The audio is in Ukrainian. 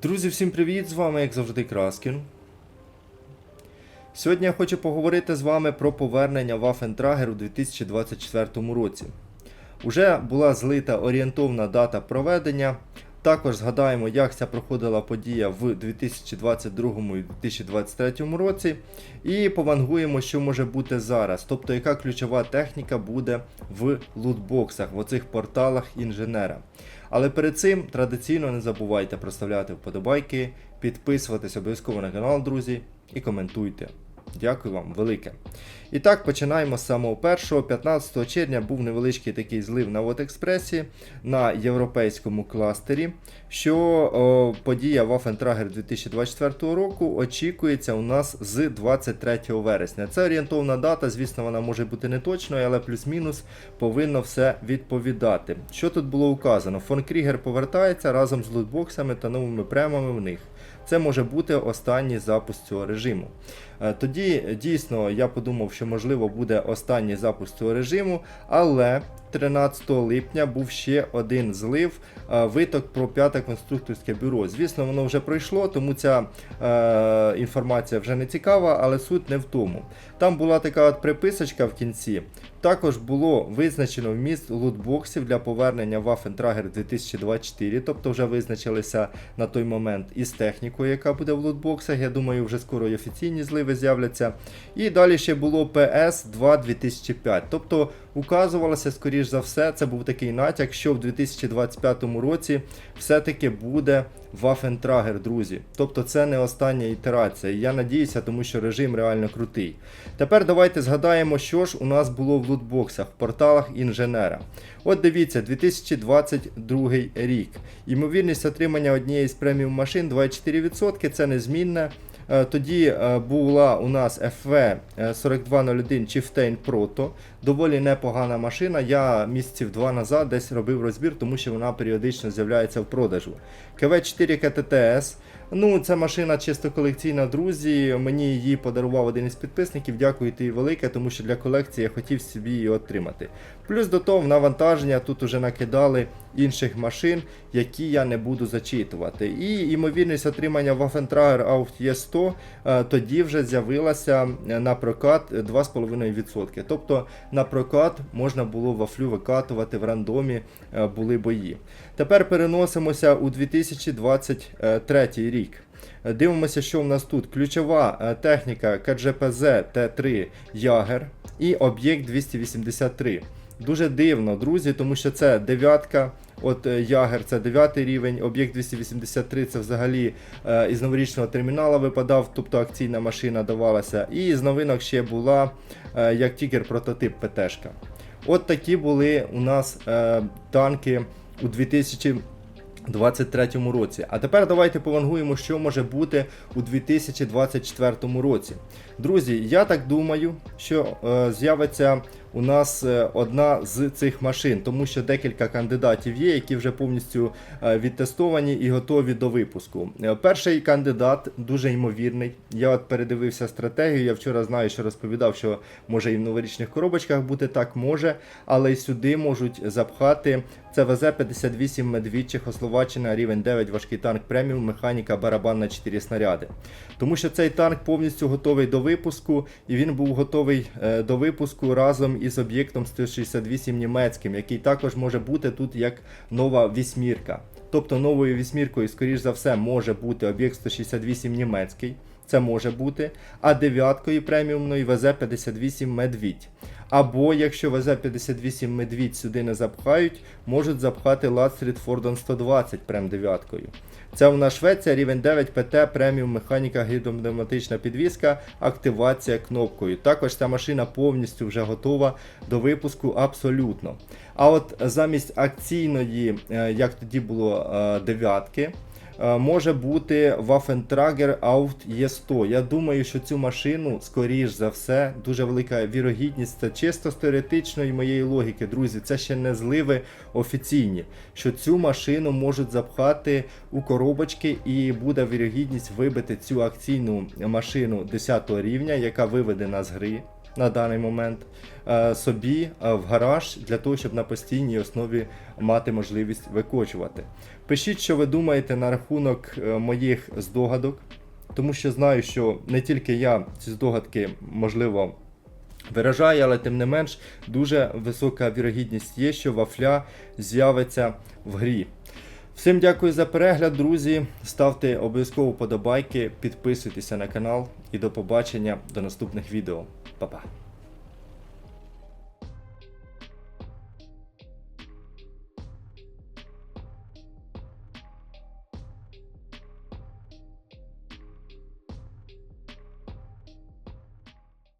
Друзі, всім привіт! З вами, як завжди, Краскін. Сьогодні я хочу поговорити з вами про повернення Waffentrager у 2024 році. Уже була злита орієнтовна дата проведення. Також згадаємо, як ця проходила подія в 2022 і 2023 році. І повангуємо, що може бути зараз, тобто яка ключова техніка буде в лутбоксах, в оцих порталах інженера. Але перед цим традиційно не забувайте проставляти вподобайки, підписуватись обов'язково на канал, друзі, і коментуйте. Дякую вам велике. І так, починаємо з самого першого. 15 червня був невеличкий такий злив на Вотекспресі на європейському кластері, що о, подія Waffentrager 2024 року очікується у нас з 23 вересня. Це орієнтовна дата, звісно, вона може бути не точною, але плюс-мінус повинно все відповідати. Що тут було указано? Фон Крігер повертається разом з лутбоксами та новими премами в них. Це може бути останній запуск цього режиму. Е, Тоді дійсно я подумав, що можливо буде останній запуск цього режиму, але 13 липня був ще один злив е, виток про п'яте конструкторське бюро. Звісно, воно вже пройшло, тому ця е, інформація вже не цікава, але суть не в тому. Там була така от приписочка в кінці. Також було визначено вміст лутбоксів для повернення Waffentrager 2024, тобто вже визначилися на той момент із технікою, яка буде в лутбоксах. Я думаю, вже скоро і офіційні зливи з'являться. І далі ще було PS 2 2005. Тобто указувалося, скоріш за все, це був такий натяк, що в 2025 році все-таки буде Waffentrager, друзі. Тобто це не остання ітерація. Я надіюся, тому що режим реально крутий. Тепер давайте згадаємо, що ж у нас було в лутбоксах, в порталах інженера. От дивіться, 2022 рік. Ймовірність отримання однієї з преміум машин 24%, це незмінне. Е, Тоді е, була у нас FV 4201 Chieftain Proto. Доволі непогана машина. Я місяців два назад десь робив розбір, тому що вона періодично з'являється в продажу. КВ4 КТТС. Ну, це машина чисто колекційна, друзі. Мені її подарував один із підписників. Дякую тобі велике, тому що для колекції я хотів собі її отримати. Плюс до того в навантаження тут уже накидали інших машин, які я не буду зачитувати. І ймовірність отримання Waffentrager Auft E100 е, тоді вже з'явилася на прокат 2,5%. Тобто на прокат можна було вафлю викатувати в рандомі, е, були бої. Тепер переносимося у 2023 рік. Е, Дивимося, що в нас тут. Ключова е, техніка КДЖПЗ Т3 Ягер і об'єкт 283. Дуже дивно, друзі, тому що це дев'ятка. От е, Ягер це 9 рівень, об'єкт 283 це взагалі е, із новорічного термінала випадав, тобто акційна машина давалася. І з новинок ще була е, як тікер прототип ПТшка. От такі були у нас е, танки у 2023 році. А тепер давайте повангуємо, що може бути у 2024 році. Друзі, я так думаю, що е, з'явиться у нас е, одна з цих машин, тому що декілька кандидатів є, які вже повністю е, відтестовані і готові до випуску. Е, Перший кандидат дуже ймовірний. Я от передивився стратегію. Я вчора знаю, що розповідав, що може і в новорічних коробочках бути так, може, але й сюди можуть запхати ЦВЗ-58 Медвідь Чехословаччина, рівень 9, важкий танк преміум, механіка, барабан на 4 снаряди. Тому що цей танк повністю готовий до випуску, і він був готовий е, до випуску разом із об'єктом 168 німецьким, який також може бути тут як нова вісьмірка. Тобто новою вісьміркою, скоріш за все, може бути об'єкт 168 німецький. Це може бути. А дев'яткою преміумною ВЗ-58 Медвідь. Або якщо ВЗ-58 Медвідь сюди не запхають, можуть запхати Ладстріт Фордон 120 прем дев'яткою. Це у нас Швеція, рівень 9 ПТ, преміум, механіка, гідропневматична підвізка, активація кнопкою. Також ця машина повністю вже готова до випуску абсолютно. А от замість акційної, е, як тоді було е, дев'ятки, може бути Waffentrager Auft E100. Я думаю, що цю машину, скоріш за все, дуже велика вірогідність. Це чисто з теоретичної моєї логіки, друзі. Це ще не зливи офіційні. Що цю машину можуть запхати у коробочки, і буде вірогідність вибити цю акційну машину 10 рівня, яка виведена з гри. На даний момент е, собі е, в гараж для того, щоб на постійній основі мати можливість викочувати. Пишіть, що ви думаєте на рахунок е, моїх здогадок, тому що знаю, що не тільки я ці здогадки можливо виражаю, але тим не менш дуже висока вірогідність є, що вафля з'явиться в грі. Всім дякую за перегляд, друзі. Ставте обов'язково вподобайки, підписуйтеся на канал і до побачення до наступних відео. Па-па.